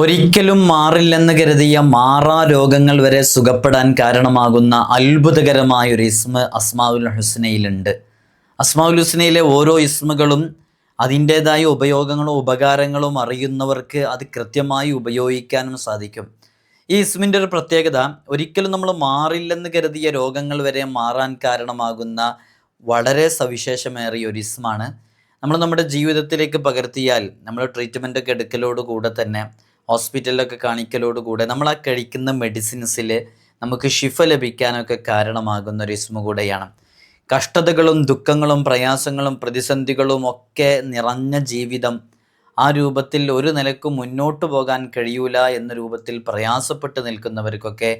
ഒരിക്കലും മാറില്ലെന്ന് കരുതിയ മാറാ രോഗങ്ങൾ വരെ സുഖപ്പെടാൻ കാരണമാകുന്ന അത്ഭുതകരമായ ഒരു ഇസ്മ അസ്മാവുൽ ഹുസ്നയിലുണ്ട്. അസ്മാവുൽ ഹുസ്നയിലെ ഓരോ ഇസ്മുകളും അതിന്റേതായ ഉപയോഗങ്ങളും ഉപകാരങ്ങളും അറിയുന്നവർക്ക് അത് കൃത്യമായി ഉപയോഗിക്കാനും സാധിക്കും. ഈ ഇസ്മിന്റെ ഒരു പ്രത്യേകത ഒരിക്കലും നമ്മൾ മാറില്ലെന്ന് കരുതിയ രോഗങ്ങൾ വരെ മാറാൻ കാരണമാകുന്ന വളരെ സവിശേഷമേറിയ ഒരു ഇസ്മാണ്. നമ്മൾ നമ്മുടെ ജീവിതത്തിലേക്ക് പകർത്തിയാൽ നമ്മൾ ട്രീറ്റ്മെന്റ് ഒക്കെ എടുക്കലോടുകൂടെ തന്നെ ഹോസ്പിറ്റലിലൊക്കെ കാണിക്കലോട് കൂടെ നമ്മൾ ആ കഴിക്കുന്ന മെഡിസിൻസിൽ നമുക്ക് ഷിഫ ലഭിക്കാനൊക്കെ കാരണമാകുന്ന ഒരു ഇസ്മ കൂടെയാണ്. കഷ്ടതകളും ദുഃഖങ്ങളും പ്രയാസങ്ങളും പ്രതിസന്ധികളും ഒക്കെ നിറഞ്ഞ ജീവിതം ആ രൂപത്തിൽ ഒരു നിലക്കും മുന്നോട്ട് പോകാൻ കഴിയൂല എന്ന രൂപത്തിൽ പ്രയാസപ്പെട്ട് നിൽക്കുന്നവർക്കൊക്കെ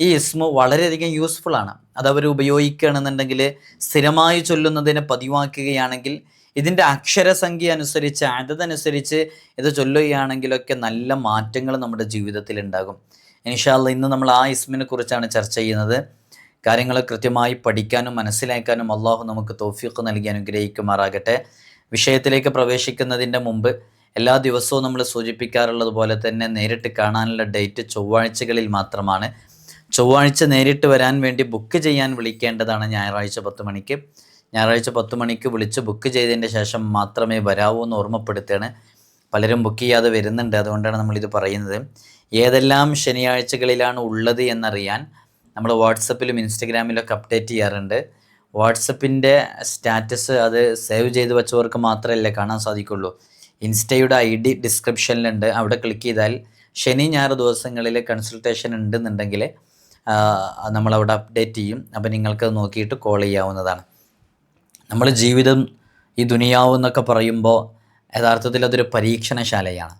ഈ ഇസ്മു വളരെയധികം യൂസ്ഫുൾ ആണ്. അത് അവർ ഉപയോഗിക്കുകയാണെന്നുണ്ടെങ്കിൽ സ്ഥിരമായി ചൊല്ലുന്നതിനെ പതിവാക്കുകയാണെങ്കിൽ ഇതിന്റെ അക്ഷരസംഖ്യ അനുസരിച്ച് അതതനുസരിച്ച് ഇത് ചൊല്ലുകയാണെങ്കിലൊക്കെ നല്ല മാറ്റങ്ങൾ നമ്മുടെ ജീവിതത്തിൽ ഉണ്ടാകും. ഇൻഷാല്ല ഇന്ന് നമ്മൾ ആ ഇസ്മിനെ കുറിച്ചാണ് ചർച്ച ചെയ്യുന്നത്. കാര്യങ്ങൾ കൃത്യമായി പഠിക്കാനും മനസ്സിലാക്കാനും അള്ളാഹു നമുക്ക് തോഫീഖ് നൽകി അനുഗ്രഹിക്കുമാറാകട്ടെ. വിഷയത്തിലേക്ക് പ്രവേശിക്കുന്നതിന്റെ മുമ്പ് എല്ലാ ദിവസവും നമ്മൾ സൂചിപ്പിക്കാറുള്ളത് പോലെ തന്നെ നേരിട്ട് കാണാനുള്ള ഡേറ്റ് ചൊവ്വാഴ്ചകളിൽ മാത്രമാണ്. ചൊവ്വാഴ്ച നേരിട്ട് വരാൻ വേണ്ടി ബുക്ക് ചെയ്യാൻ വിളിക്കേണ്ടതാണ് ഞായറാഴ്ച പത്ത് മണിക്ക്. ഞായറാഴ്ച പത്ത് മണിക്ക് വിളിച്ച് ബുക്ക് ചെയ്തതിന്റെ ശേഷം മാത്രമേ വരാവൂ എന്ന് ഓർമ്മപ്പെടുത്തുകയാണ്. പലരും ബുക്ക് ചെയ്യാതെ വരുന്നുണ്ട്. അതുകൊണ്ടാണ് നമ്മളിത് പറയുന്നത്. ഏതെല്ലാം ശനിയാഴ്ചകളിലാണ് ഉള്ളത് എന്നറിയാൻ നമ്മൾ വാട്സപ്പിലും ഇൻസ്റ്റഗ്രാമിലൊക്കെ അപ്ഡേറ്റ് ചെയ്യാറുണ്ട്. വാട്സപ്പിന്റെ സ്റ്റാറ്റസ് അത് സേവ് ചെയ്ത് വെച്ചവർക്ക് മാത്രമല്ലേ കാണാൻ സാധിക്കുള്ളൂ. ഇൻസ്റ്റയുടെ ഐ ഡി ഡിസ്ക്രിപ്ഷനിലുണ്ട്. അവിടെ ക്ലിക്ക് ചെയ്താൽ ശനി ഞായർ ദിവസങ്ങളിൽ കൺസൾട്ടേഷൻ ഉണ്ടെന്നുണ്ടെങ്കിൽ നമ്മളവിടെ അപ്ഡേറ്റ് ചെയ്യും. അപ്പോൾ നിങ്ങൾക്ക് നോക്കിയിട്ട് കോൾ ചെയ്യാവുന്നതാണ്. നമ്മൾ ജീവിതം ഈ ദുനിയാവ് എന്നൊക്കെ പറയുമ്പോൾ യഥാർത്ഥത്തിൽ അതൊരു പരീക്ഷണശാലയാണ്.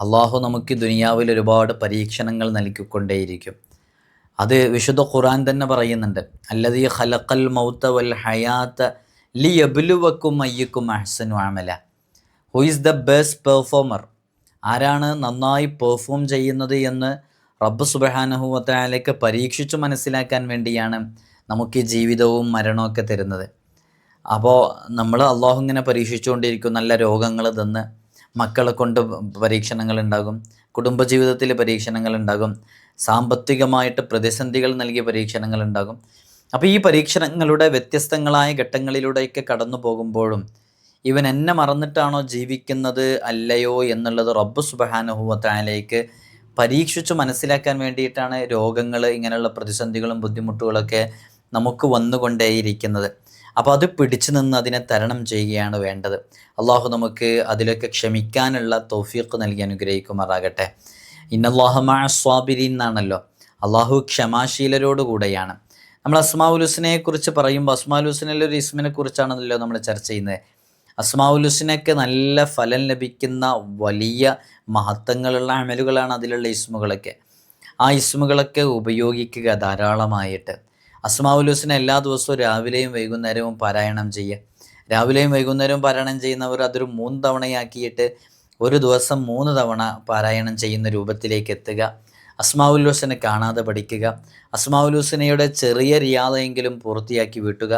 അള്ളാഹു നമുക്ക് ദുനിയാവിൽ ഒരുപാട് പരീക്ഷണങ്ങൾ നൽകിക്കൊണ്ടേയിരിക്കും. അത് വിശുദ്ധ ഖുറാൻ തന്നെ പറയുന്നുണ്ട്. അല്ലതീ ഖലഖൽ മൗത്ത വൽ ഹയാത്ത ലി എബുലുവക്കും അയ്യക്കും അഹ്സനു ആമല who is the best performer ആരാണ് നന്നായി പെർഫോം ചെയ്യുന്നത് എന്ന് റബ്ബ് സുബഹാനഹുവത്തായാലേക്ക് പരീക്ഷിച്ചു മനസ്സിലാക്കാൻ വേണ്ടിയാണ് നമുക്ക് ജീവിതവും മരണമൊക്കെ തരുന്നത്. അപ്പോൾ നമ്മൾ അള്ളാഹു ഇങ്ങനെ പരീക്ഷിച്ചുകൊണ്ടിരിക്കും. നല്ല രോഗങ്ങൾ തന്ന് മക്കളെ കൊണ്ട് പരീക്ഷണങ്ങൾ ഉണ്ടാകും. കുടുംബജീവിതത്തിൽ പരീക്ഷണങ്ങൾ ഉണ്ടാകും. സാമ്പത്തികമായിട്ട് പ്രതിസന്ധികൾ നൽകിയ പരീക്ഷണങ്ങൾ ഉണ്ടാകും. അപ്പോൾ ഈ പരീക്ഷണങ്ങളുടെ വ്യത്യസ്തങ്ങളായ ഘട്ടങ്ങളിലൂടെയൊക്കെ കടന്നു പോകുമ്പോഴും ഇവൻ എന്നെ മറന്നിട്ടാണോ ജീവിക്കുന്നത് അല്ലയോ എന്നുള്ളത് റബ്ബ് സുബഹാനുഭവത്തായാലേക്ക് പരീക്ഷിച്ച് മനസ്സിലാക്കാൻ വേണ്ടിയിട്ടാണ് രോഗങ്ങൾ ഇങ്ങനെയുള്ള പ്രതിസന്ധികളും ബുദ്ധിമുട്ടുകളൊക്കെ നമുക്ക് വന്നുകൊണ്ടേയിരിക്കുന്നത്. അപ്പോൾ അത് പിടിച്ചു നിന്ന് അതിനെ തരണം ചെയ്യുകയാണ് വേണ്ടത്. അള്ളാഹു നമുക്ക് അതിലൊക്കെ ക്ഷമിക്കാനുള്ള തോഫീഖ് നൽകി അനുഗ്രഹിക്കുമാറാകട്ടെ. ഇന്നല്ലാഹമാ സ്വാബിരി എന്നാണല്ലോ. അള്ളാഹു ക്ഷമാശീലരോട് കൂടെയാണ്. നമ്മൾ അസ്മാവുലുസിനെ കുറിച്ച് പറയുമ്പോൾ അസ്മാവുലുസിനിലെ ഒരു ഇസ്മിനെ കുറിച്ചാണല്ലോ നമ്മൾ ചർച്ച ചെയ്യുന്നത്. അസ്മാവുലുസിനൊക്കെ നല്ല ഫലം ലഭിക്കുന്ന വലിയ മഹത്വങ്ങളുള്ള അമലുകളാണ് അതിലുള്ള ഇസ്മുകളൊക്കെ. ആ ഇസ്മുകളൊക്കെ ഉപയോഗിക്കുക ധാരാളമായിട്ട്. അസ്മാവുലുസിനെ എല്ലാ ദിവസവും രാവിലെയും വൈകുന്നേരവും പാരായണം ചെയ്യുക രാവിലെയും വൈകുന്നേരവും പാരായണം ചെയ്യുന്നവർ അതൊരു മൂന്ന് തവണയാക്കിയിട്ട് ഒരു ദിവസം മൂന്ന് തവണ പാരായണം ചെയ്യുന്ന രൂപത്തിലേക്ക് എത്തുക. അസ്മാവുല്ലൂസിനെ കാണാതെ പഠിക്കുക. അസ്മാവുലൂസിനയുടെ ചെറിയ റിയാദയെങ്കിലും പൂർത്തിയാക്കി വീട്ടുക.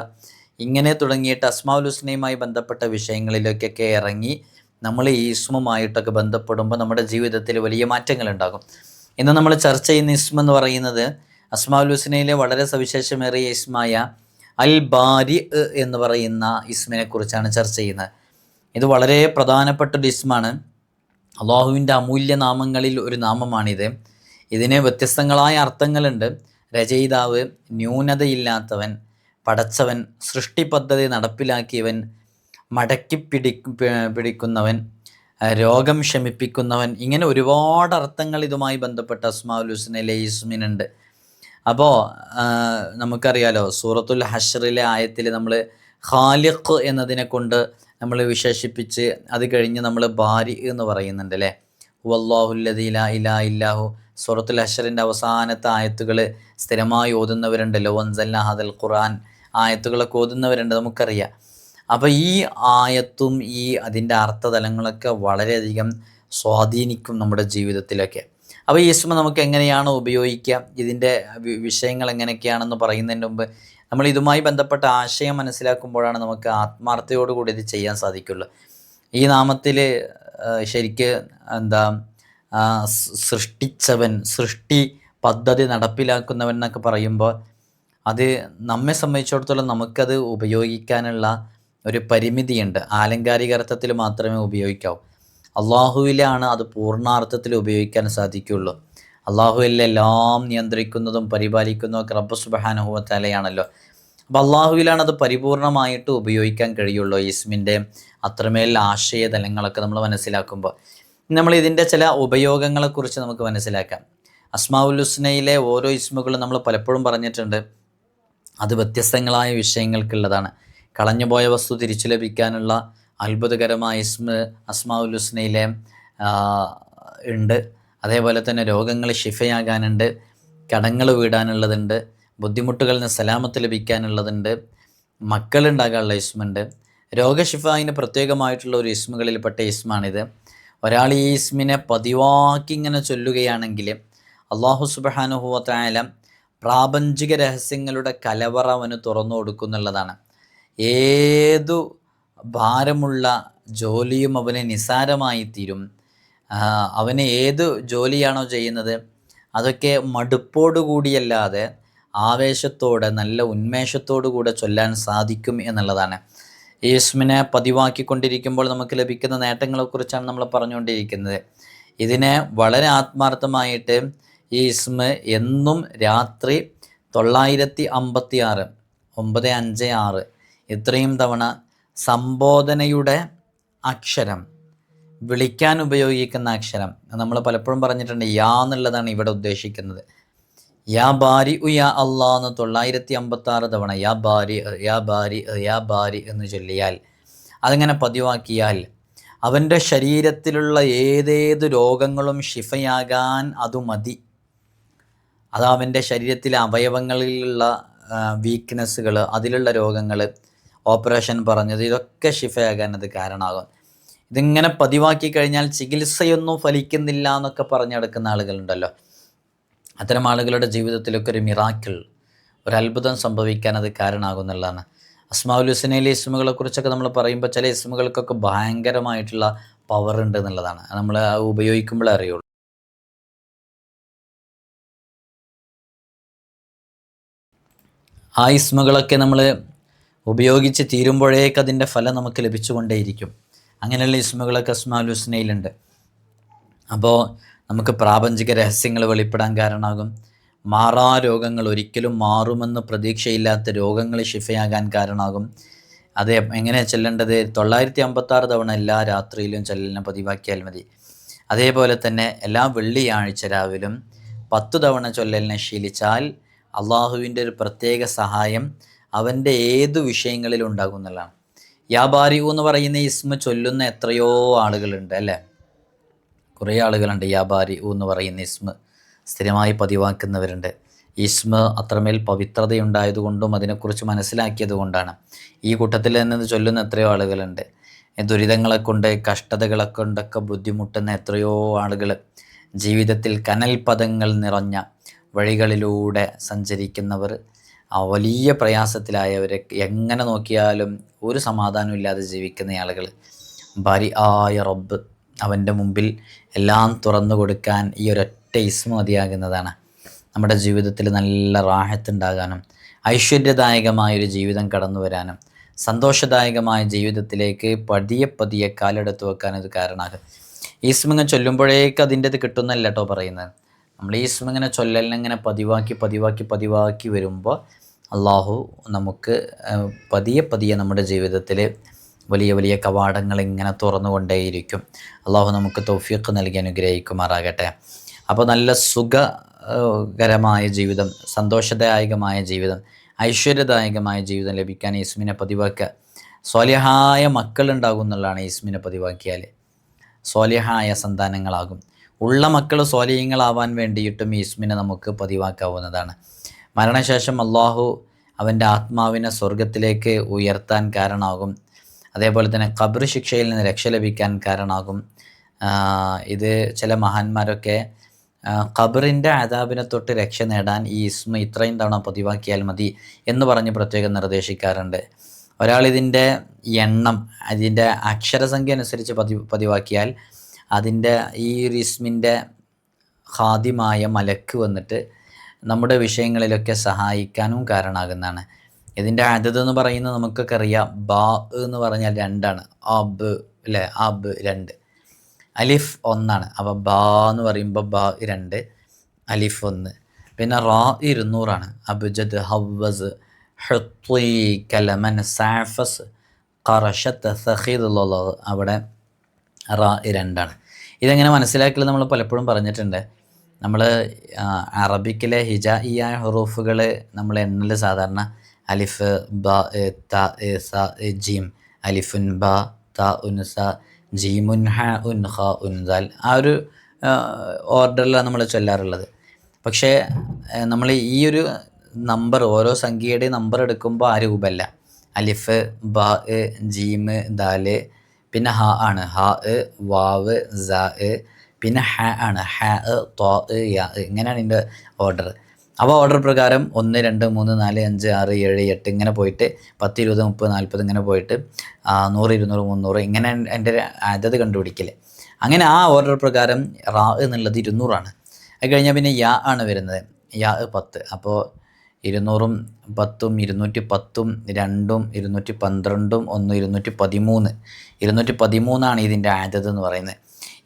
ഇങ്ങനെ തുടങ്ങിയിട്ട് അസ്മാവുലൂസിനയുമായി ബന്ധപ്പെട്ട വിഷയങ്ങളിലേക്കൊക്കെ ഇറങ്ങി നമ്മൾ ഈ ഇസ്മുമായിട്ടൊക്കെ ബന്ധപ്പെടുമ്പോൾ നമ്മുടെ ജീവിതത്തിൽ വലിയ മാറ്റങ്ങൾ ഉണ്ടാകും ഇന്ന് നമ്മൾ ചർച്ച ചെയ്യുന്ന ഇസ്മെന്ന് പറയുന്നത് അസ്മാഉൽ ഹുസ്നയിലെ വളരെ സവിശേഷമേറിയ ഇസ്മായ അൽ ബാരി എന്ന് പറയുന്ന ഇസ്മിനെ കുറിച്ചാണ് ചർച്ച ചെയ്യുന്നത്. ഇത് വളരെ പ്രധാനപ്പെട്ട ഒരു ഇസ്മാണ്. അള്ളാഹുവിന്റെ അമൂല്യ നാമങ്ങളിൽ ഒരു നാമമാണിത്. ഇതിന് വ്യത്യസ്തങ്ങളായ അർത്ഥങ്ങളുണ്ട്. രചയിതാവ് ന്യൂനതയില്ലാത്തവൻ പടച്ചവൻ സൃഷ്ടി പദ്ധതി നടപ്പിലാക്കിയവൻ മടക്കി പിടി പിടിക്കുന്നവൻ രോഗം ശമിപ്പിക്കുന്നവൻ ഇങ്ങനെ ഒരുപാട് അർത്ഥങ്ങൾ ഇതുമായി ബന്ധപ്പെട്ട അസ്മാഉൽ ഹുസ്നയിലെ ഇസ്മിനുണ്ട്. അപ്പോൾ നമുക്കറിയാലോ സൂറത്തുൽ ഹഷറിലെ ആയത്തിൽ നമ്മൾ ഖാലിഖ് എന്നതിനെ കൊണ്ട് നമ്മൾ വിശേഷിപ്പിച്ച് അത് കഴിഞ്ഞ് നമ്മൾ ബാരി എന്ന് പറയുന്നുണ്ട് അല്ലേ? വല്ലാഹുല്ലദീല ഇലാ ഇല്ലാഹു. സൂറത്തുൽ ഹഷറിന്റെ അവസാനത്തെ ആയത്തുകൾ സ്ഥിരമായി ഓതുന്നവരുണ്ടല്ലോ വൻസല്ല ഹദൽ ഖുർആൻ. ആയത്തുകളൊക്കെ ഓതുന്നവരുണ്ട് നമുക്കറിയാം. അപ്പോൾ ഈ ആയത്തും ഈ അതിന്റെ അർത്ഥതലങ്ങളൊക്കെ വളരെയധികം സ്വാധീനിക്കും നമ്മുടെ ജീവിതത്തിലൊക്കെ. അപ്പോൾ ഈ ഇസ്മ നമുക്ക് എങ്ങനെയാണ് ഉപയോഗിക്കുക ഇതിന്റെ വിഷയങ്ങൾ എങ്ങനെയൊക്കെയാണെന്ന് പറയുന്നതിന് മുമ്പ് നമ്മൾ ഇതുമായി ബന്ധപ്പെട്ട ആശയം മനസ്സിലാക്കുമ്പോഴാണ് നമുക്ക് ആത്മാർത്ഥയോടുകൂടി ഇത് ചെയ്യാൻ സാധിക്കുള്ളൂ. ഈ നാമത്തിൽ ശരിക്ക് എന്താ സൃഷ്ടിച്ചവൻ സൃഷ്ടി പദ്ധതി നടപ്പിലാക്കുന്നവൻ എന്നൊക്കെ പറയുമ്പോൾ അത് നമ്മെ സംബന്ധിച്ചിടത്തോളം നമുക്കത് ഉപയോഗിക്കാനുള്ള ഒരു പരിമിതിയുണ്ട്. ആലങ്കാരിക അർത്ഥത്തിൽ മാത്രമേ ഉപയോഗിക്കാവൂ. അള്ളാഹുവിലാണ് അത് പൂർണാർത്ഥത്തിൽ ഉപയോഗിക്കാൻ സാധിക്കുള്ളൂ അള്ളാഹുവിലെല്ലാം നിയന്ത്രിക്കുന്നതും പരിപാലിക്കുന്നതും ഒക്കെ റബ്ബ് സുബാനുഹുവ അപ്പം അള്ളാഹുവിലാണ് അത് പരിപൂർണമായിട്ട് ഉപയോഗിക്കാൻ കഴിയുള്ളൂ ഇസ്മിന്റെ അത്രമേൽ ആശയ തലങ്ങളൊക്കെ നമ്മൾ മനസ്സിലാക്കുമ്പോൾ. നമ്മൾ ഇതിന്റെ ചില ഉപയോഗങ്ങളെക്കുറിച്ച് നമുക്ക് മനസ്സിലാക്കാം. അസ്മാഉൽ ഹുസ്നയിലെ ഓരോ ഇസ്മുകളും നമ്മൾ പലപ്പോഴും പറഞ്ഞിട്ടുണ്ട്. അത് വ്യത്യസ്തങ്ങളായ വിഷയങ്ങൾക്കുള്ളതാണ്. കളഞ്ഞുപോയ വസ്തു തിരിച്ചു ലഭിക്കാനുള്ള അത്ഭുതകരമായ ഇസ്മ അസ്മാഉൽ ഹുസ്നയിലെ ഉണ്ട്. അതേപോലെ തന്നെ രോഗങ്ങൾ ഷിഫയാകാനുണ്ട് കടങ്ങൾ വീടാനുള്ളതുണ്ട് ബുദ്ധിമുട്ടുകളിൽ നിന്ന് സലാമത്ത് ലഭിക്കാനുള്ളതുണ്ട് മക്കളുണ്ടാകാനുള്ള ഇസ്മുണ്ട്. രോഗശിഫായിന് പ്രത്യേകമായിട്ടുള്ള ഒരു ഇസ്മുകളിൽപ്പെട്ട ഇസ്മാണിത്. ഒരാൾ ഈ ഇസ്മിനെ പതിവാക്കി ഇങ്ങനെ ചൊല്ലുകയാണെങ്കിൽ അള്ളാഹു സുബാനുഹുവത്തായാല പ്രാപഞ്ചിക രഹസ്യങ്ങളുടെ കലവറ അവന് തുറന്നു കൊടുക്കുന്നുള്ളതാണ്. ഏതു ഭാരമുള്ള ജോലിയും അവന് നിസാരമായി തീരും അവന് ഏത് ജോലിയാണോ ചെയ്യുന്നത് അതൊക്കെ മടുപ്പോടു കൂടിയല്ലാതെ ആവേശത്തോടെ നല്ല ഉന്മേഷത്തോടു കൂടെ ചൊല്ലാൻ സാധിക്കും എന്നുള്ളതാണ്. യേശുവിനെ പതിവാക്കിക്കൊണ്ടിരിക്കുമ്പോൾ നമുക്ക് ലഭിക്കുന്ന നേട്ടങ്ങളെക്കുറിച്ചാണ് നമ്മൾ പറഞ്ഞുകൊണ്ടിരിക്കുന്നത്. ഇതിനെ വളരെ ആത്മാർത്ഥമായിട്ട് ഈ ഇസ്മ എന്നും രാത്രി തൊള്ളായിരത്തി അമ്പത്തി ആറ് ഒമ്പത് അഞ്ച് ആറ് ഇത്രയും തവണ സംബോധനയുടെ അക്ഷരം വിളിക്കാൻ ഉപയോഗിക്കുന്ന അക്ഷരം. നമ്മൾ പലപ്പോഴും പറഞ്ഞിട്ടുണ്ട് യാ എന്നുള്ളതാണ് ഇവിടെ ഉദ്ദേശിക്കുന്നത്. യാ ബാരി ഉ യാ അള്ളാ എന്ന് തൊള്ളായിരത്തി അമ്പത്തി ആറ് തവണ യാ ബാരി യാ ബാരി യാ ബാരി എന്ന് ചൊല്ലിയാൽ അതിങ്ങനെ പതിവാക്കിയാൽ അവന്റെ ശരീരത്തിലുള്ള ഏതേത് രോഗങ്ങളും ഷിഫയാകാൻ അത് മതി. അത് അവന്റെ ശരീരത്തിലെ അവയവങ്ങളിലുള്ള വീക്ക്നെസ്സുകൾ അതിലുള്ള രോഗങ്ങൾ ഓപ്പറേഷൻ പറഞ്ഞത്. ഇതൊക്കെ ഷിഫയാകാൻ അത് കാരണമാകും. ഇതിങ്ങനെ പതിവാക്കി കഴിഞ്ഞാൽ ചികിത്സയൊന്നും ഫലിക്കുന്നില്ല എന്നൊക്കെ പറഞ്ഞെടുക്കുന്ന ആളുകളുണ്ടല്ലോ. അത്തരം ആളുകളുടെ ജീവിതത്തിലൊക്കെ ഒരു മിറാക്കിൾ ഒരു അത്ഭുതം സംഭവിക്കാൻ അത് കാരണമാകുന്നുള്ളതാണ് അസ്മാഉൽ ഹുസനയിലെ ഇസ്മുകളെ കുറിച്ചൊക്കെ നമ്മൾ പറയുമ്പോൾ ചില ഇസ്മുകൾക്കൊക്കെ ഭയങ്കരമായിട്ടുള്ള പവർ ഉണ്ട് എന്നുള്ളതാണ്. നമ്മൾ ഉപയോഗിക്കുമ്പോഴേ അറിയുള്ളൂ. ആ ഇസ്മുകളൊക്കെ നമ്മൾ ഉപയോഗിച്ച് തീരുമ്പോഴേക്ക് അതിന്റെ ഫലം നമുക്ക് ലഭിച്ചുകൊണ്ടേയിരിക്കും. അങ്ങനെയുള്ള ഇസ്മുകളൊക്കെ അസ്മാഉൽ ഹുസ്നയിലുണ്ട്. അപ്പോൾ നമുക്ക് പ്രാപഞ്ചിക രഹസ്യങ്ങൾ വെളിപ്പെടാൻ കാരണമാകും. മാറാ രോഗങ്ങൾ ഒരിക്കലും മാറുമെന്ന് പ്രതീക്ഷയില്ലാത്ത രോഗങ്ങൾ ഷിഫയാകാൻ കാരണമാകും. അത് എങ്ങനെ ചെല്ലേണ്ടത്? തൊള്ളായിരത്തി അമ്പത്താറ് തവണ എല്ലാ രാത്രിയിലും ചെല്ലലിനെ പതിവാക്കിയാൽ മതി. അതേപോലെ തന്നെ എല്ലാ വെള്ളിയാഴ്ച രാവിലും പത്തു തവണ ചൊല്ലലിനെ ശീലിച്ചാൽ അള്ളാഹുവിന്റെ ഒരു പ്രത്യേക സഹായം അവന്റെ ഏതു വിഷയങ്ങളിലും ഉണ്ടാകും എന്നുള്ളതാണ്. എന്ന് പറയുന്ന ഇസ്മ ചൊല്ലുന്ന എത്രയോ ആളുകളുണ്ട് അല്ലേ? കുറേ ആളുകളുണ്ട് യാബാരി എന്ന് പറയുന്ന ഇസ്മ. സ്ഥിരമായി പതിവാക്കുന്നവരുണ്ട്. ഇസ്മ അത്രമേൽ പവിത്രതയുണ്ടായതുകൊണ്ടും അതിനെക്കുറിച്ച് മനസ്സിലാക്കിയത് കൊണ്ടാണ് ഈ കൂട്ടത്തിൽ നിന്ന് ചൊല്ലുന്ന എത്രയോ ആളുകളുണ്ട്. ദുരിതങ്ങളെ കൊണ്ട് കഷ്ടതകളെ കൊണ്ടൊക്കെ ബുദ്ധിമുട്ടുന്ന എത്രയോ ആളുകൾ ജീവിതത്തിൽ കനൽപദങ്ങൾ നിറഞ്ഞ വഴികളിലൂടെ സഞ്ചരിക്കുന്നവർ വലിയ പ്രയാസത്തിലായവരെ എങ്ങനെ നോക്കിയാലും ഒരു സമാധാനവും ഇല്ലാതെ ജീവിക്കുന്ന ആളുകൾ ഭാര്യ ആയ റബ്ബ് അവന്റെ മുമ്പിൽ എല്ലാം തുറന്നു കൊടുക്കാൻ ഈ ഒരൊറ്റ ഇസ്മ മതിയാകുന്നതാണ്. നമ്മുടെ ജീവിതത്തിൽ നല്ല റാഹത്തുണ്ടാകാനും ഐശ്വര്യദായകമായൊരു ജീവിതം കടന്നു വരാനും സന്തോഷദായകമായ ജീവിതത്തിലേക്ക് പതിയെ പതിയെ കാലെടുത്ത് വെക്കാൻ ഇത് കാരണമാകും. ഈസ്മിങ്ങനെ ചൊല്ലുമ്പോഴേക്ക് അതിന്റെ ഇത് കിട്ടുന്നല്ല കേട്ടോ പറയുന്നത്. നമ്മൾ ഈസ്മിങ്ങനെ ചൊല്ലലിനെ ഇങ്ങനെ പതിവാക്കി പതിവാക്കി പതിവാക്കി വരുമ്പോൾ അള്ളാഹു നമുക്ക് പതിയെ പതിയെ നമ്മുടെ ജീവിതത്തിൽ വലിയ വലിയ കവാടങ്ങൾ ഇങ്ങനെ തുറന്നുകൊണ്ടേയിരിക്കും. അള്ളാഹു നമുക്ക് തൗഫീഖ് നൽകി അനുഗ്രഹിക്കുമാറാകട്ടെ. അപ്പോൾ നല്ല സുഖകരമായ ജീവിതം സന്തോഷദായകമായ ജീവിതം ഐശ്വര്യദായകമായ ജീവിതം ലഭിക്കാൻ ഈസ്മിനെ പതിവാക്കുക. സ്വാലിഹായ മക്കളുണ്ടാകും എന്നുള്ളതാണ് ഈസ്മിനെ പതിവാക്കിയാൽ സ്വാലിഹായ സന്താനങ്ങളാകും. ഉള്ള മക്കൾ സ്വാലിഹ്യങ്ങളാവാൻ വേണ്ടിയിട്ടും ഈസ്മിനെ നമുക്ക് പതിവാക്കാവുന്നതാണ്. മരണശേഷം അള്ളാഹു അവന്റെ ആത്മാവിനെ സ്വർഗത്തിലേക്ക് ഉയർത്താൻ കാരണമാകും. അതേപോലെ തന്നെ ഖബർ ശിക്ഷയിൽ നിന്ന് രക്ഷ ലഭിക്കാൻ കാരണമാകും. ഇത് ചില മഹാന്മാരൊക്കെ ഖബറിന്റെ ആദാബിനെ തൊട്ട് രക്ഷ നേടാൻ ഈ ഇസ്മ ഇത്രയും തവണ പതിവാക്കിയാൽ മതി എന്ന് പറഞ്ഞ് പ്രത്യേകം നിർദ്ദേശിക്കാറുണ്ട്. ഒരാളിതിന്റെ എണ്ണം അതിന്റെ അക്ഷരസംഖ്യ അനുസരിച്ച് പതി പതിവാക്കിയാൽ അതിന്റെ ഈ ഒരു ഇസ്മിന്റെ ഖാദിമായ മലക്ക് വന്നിട്ട് നമ്മുടെ വിഷയങ്ങളിലൊക്കെ സഹായിക്കാനും കാരണമാകുന്നതാണ്. ഇതിന്റെ അതത് എന്ന് പറയുന്നത് നമുക്കൊക്കെ അറിയാം ബാ എന്ന് പറഞ്ഞാൽ രണ്ടാണ്. അബ് അല്ലേ അബ് രണ്ട്. അലിഫ് ഒന്നാണ്. അപ്പോൾ ബാ എന്ന് പറയുമ്പോൾ ബാ രണ്ട് അലിഫ് ഒന്ന്. പിന്നെ റാ ഇരുന്നൂറാണ്. അബുജദ് ഹവസ് ഹുത്വി കലമൻ സാഫസ് കറഷത്ത് സഹീദ് അവിടെ റാ രണ്ടാണ്. ഇതെങ്ങനെ മനസ്സിലാക്കൽ നമ്മൾ പലപ്പോഴും പറഞ്ഞിട്ടുണ്ട്. നമ്മൾ അറബിക്കിലെ ഹിജായിയായ ഹുറൂഫുകൾ നമ്മൾ എണ്ണൽ സാധാരണ അലിഫ് ബ ത സ ജീം അലിഫുൻ ബ ത ഉൻ സ ജീമുൻ ഹ ഉൻ ഹ ഉൻ ദാൽ ആ ഒരു ഓർഡറിലാണ് നമ്മൾ ചൊല്ലാറുള്ളത്. പക്ഷേ നമ്മൾ ഈ ഒരു നമ്പർ ഓരോ സംഖ്യയുടെ നമ്പർ എടുക്കുമ്പോൾ ആ രൂപമല്ല അലിഫ് ബ ജീമ് ദാൽ പിന്നെ ഹ ആണ്. ഹ വാവ് സ പിന്നെ ഹ ആണ്. ഹ തോ. ഇങ്ങനെയാണ് ഇതിന്റെ ഓർഡർ അപ്പോൾ ഓർഡർ പ്രകാരം ഒന്ന് രണ്ട് മൂന്ന് നാല് അഞ്ച് ആറ് ഏഴ് എട്ട് ഇങ്ങനെ പോയിട്ട് പത്ത് ഇരുപത് മുപ്പത് നാൽപ്പത് ഇങ്ങനെ പോയിട്ട് നൂറ് ഇരുന്നൂറ് മുന്നൂറ് ഇങ്ങനെ എന്റെ അതത് കണ്ടുപിടിക്കൽ അങ്ങനെ ആ ഓർഡർ പ്രകാരം റാ എന്നുള്ളത് ഇരുന്നൂറാണ്. അത് കഴിഞ്ഞാൽ പിന്നെ യാ ആണ് വരുന്നത്. യാ പത്ത്. അപ്പോൾ ഇരുന്നൂറും പത്തും ഇരുന്നൂറ്റി പത്തും രണ്ടും ഇരുന്നൂറ്റി പന്ത്രണ്ടും ഒന്ന് ഇരുന്നൂറ്റി പതിമൂന്ന്. ഇരുന്നൂറ്റി പതിമൂന്നാണ് ഇതിന്റെ ആദത് എന്ന് പറയുന്നത്.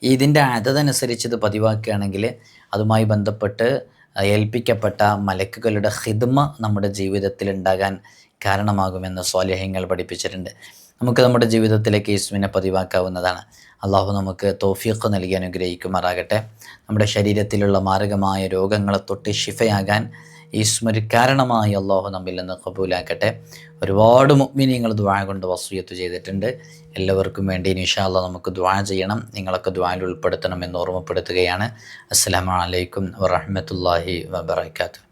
ഇതിന്റെ അതതനുസരിച്ച് ഇത് പതിവാക്കുകയാണെങ്കിൽ അതുമായി ബന്ധപ്പെട്ട് ഏൽപ്പിക്കപ്പെട്ട മലക്കുകളുടെ ഹിദ്മ നമ്മുടെ ജീവിതത്തിൽ ഉണ്ടാകാൻ കാരണമാകുമെന്ന് സ്വാലേഹ്യങ്ങൾ പഠിപ്പിച്ചിട്ടുണ്ട്. നമുക്ക് നമ്മുടെ ജീവിതത്തിലേക്ക് യേശുവിനെ പതിവാക്കാവുന്നതാണ്. അള്ളാഹു നമുക്ക് തോഫീഖ് നൽകി അനുഗ്രഹിക്കുമാറാകട്ടെ. നമ്മുടെ ശരീരത്തിലുള്ള മാരകമായ രോഗങ്ങളെ തൊട്ട് ഷിഫയാകാൻ ഈസ്മര് കാരണമായി അള്ളാഹു നമ്മിൽ നിന്ന് കബൂലാക്കട്ടെ ഒരുപാട് മുഗ്മിനിങ്ങൾ ദ്വാ കൊണ്ട് വസൂയത്ത് ചെയ്തിട്ടുണ്ട്. എല്ലാവർക്കും വേണ്ടി നിഷാള്ള നമുക്ക് ദ്വാ ചെയ്യണം. നിങ്ങളൊക്കെ ദ്വായിൽ ഉൾപ്പെടുത്തണം എന്ന് ഓർമ്മപ്പെടുത്തുകയാണ്. അസ്സാം വലൈക്കും വറഹ്മത്തുള്ളാഹി വബറകാതുഹു.